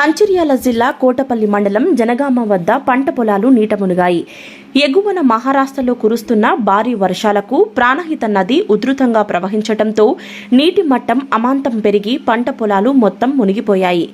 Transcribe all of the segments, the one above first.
మంచిర్యాల జిల్లా కోటపల్లి మండలం జనగామ వద్ద పంట పొలాలు నీట మునిగాయి. ఎగువన మహారాష్ట్రలో కురుస్తున్న భారీ వర్షాలకు ప్రాణహిత నది ఉధృతంగా ప్రవహించడంతో నీటి మట్టం అమాంతం పెరిగి పంట పొలాలు మొత్తం మునిగిపోయాయి.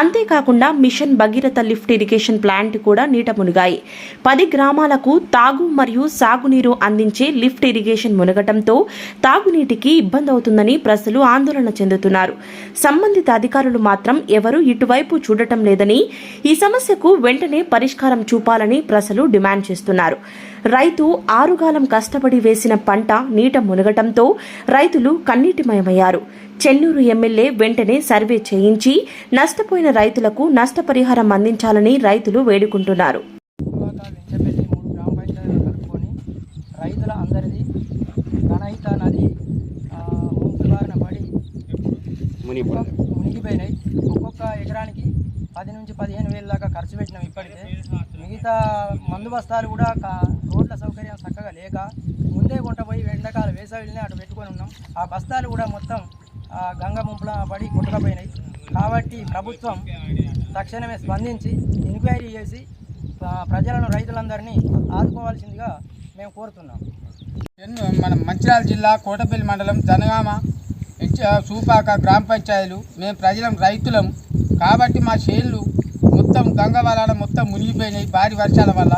అంతేకాకుండా mission Bhagiratha lift irrigation plant కూడా నీట మునిగాయి. పది గ్రామాలకు తాగు మరియు సాగునీరు అందించే లిఫ్ట్ ఇరిగేషన్ మునగటంతో తాగునీటికి ఇబ్బంది అవుతుందని ప్రజలు ఆందోళన చెందుతున్నారు. సంబంధిత అధికారులు మాత్రం ఎవరూ ఇటువైపు చూడటం లేదని ఈ సమస్యకు వెంటనే పరిష్కారం చూపాలని ప్రజలు డిమాండ్ చేస్తున్నారు. రైతు ఆరుగాలం కష్టపడి వేసిన పంట నీట మునగటంతో రైతులు కన్నీటిమయమయ్యారు. చెన్నూరు ఎమ్మెల్యే వెంటనే సర్వే చేయించి నష్టపోయిన రైతులకు నష్టపరిహారం అందించాలని రైతులు వేడుకుంటున్నారు. రైతుల అందరిది ఘనహిత నది ఆ, పడి మునిగిపోయినాయి. ఒక్కొక్క ఎకరానికి పది నుంచి పదిహేను వేల దాకా ఖర్చు పెట్టినాం ఇప్పటికే. మిగతా మందు బస్తాలు కూడా కా- రోడ్ల సౌకర్యం చక్కగా లేక ముందే కొంటపోయి వెండకాల వేసవిని అటు పెట్టుకొని ఉన్నాం. ఆ బస్తాలు కూడా మొత్తం గంగ ముంపుల పడి కొట్టుకపోయినాయి. కాబట్టి ప్రభుత్వం తక్షణమే స్పందించి ఎంక్వైరీ చేసి ప్రజలను రైతులందరినీ ఆదుకోవాల్సిందిగా మేము కోరుతున్నాం. మన మంచిర్యాల జిల్లా కోటపల్లి మండలం జనగామ సూపాక గ్రామ పంచాయతీలు మేము ప్రజలం రైతులం. కాబట్టి మా చేన్లు మొత్తం గంగవరాల మొత్తం మునిగిపోయినాయి భారీ వర్షాల వల్ల.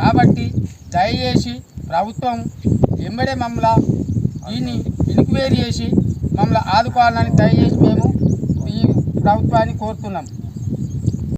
కాబట్టి దయచేసి ప్రభుత్వం ఎంబడే మమ్మల్ని దీన్ని ఎంక్వైరీ చేసి మమ్మల్ని ఆదుకోవాలని దయచేసి మేము ఈ ప్రభుత్వాన్ని కోరుతున్నాం.